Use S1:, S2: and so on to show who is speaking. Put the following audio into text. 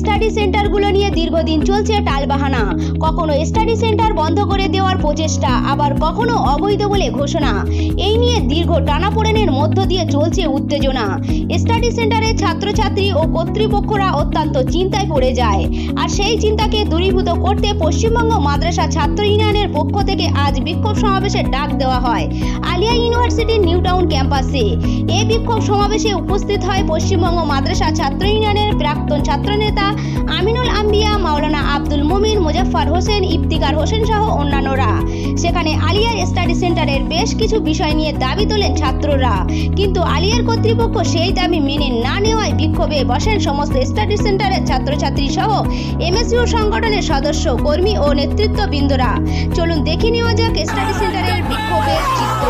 S1: Study সেন্টারগুলো নিয়ে দীর্ঘদিন চলছে টালবাহানা। কখনো স্টাডি সেন্টার বন্ধ করে দেওয়ার প্রচেষ্টা আবার কখনো অবৈধ বলে ঘোষণা। এই নিয়ে দীর্ঘ টানাপোড়েনের মধ্য দিয়ে চলছে উত্তেজনা। স্টাডি সেন্টারে ছাত্রছাত্রী ও কর্তৃপক্ষরা অত্যন্ত চিন্তায় পড়ে যায়। আর সেই চিন্তাকে দূরীভূত করতে পশ্চিমবঙ্গ মাদ্রাসা ছাত্র ইউনিয়নের পক্ষ থেকে আজ বিক্ষোভ সমাবেশের ডাক দেওয়া হয়। আলিয়া ইউনিভার্সিটির নিউ টাউন ক্যাম্পাসে। এই বিক্ষোভ সমাবেশে উপস্থিত হয় পশ্চিমবঙ্গ মাদ্রাসা ছাত্র ইউনিয়নের প্রাক্তন ছাত্রনেতা আমিনুল আম্বিয়া, মাওলানা আব্দুল মুমিন, মুজফফর হোসেন, ইফতিকার হোসেন সহ অন্যান্যরা। সেখানে আলিয়ার স্টাডি সেন্টারের বেশ কিছু বিষয় নিয়ে দাবি তোলেন ছাত্ররা। কিন্তু আলিয়ার কর্তৃপক্ষ সেই দাবি মেনে না নেওয়ায় বিক্ষোভে বসেন সমস্ত স্টাডি সেন্টারের ছাত্রছাত্রী সহ এমএসইউ সংগঠনের সদস্য, কর্মী ও নেতৃত্ববৃন্দরা। চলুন দেখে নেওয়া যাক স্টাডি সেন্টারের বিক্ষোভের চিত্র।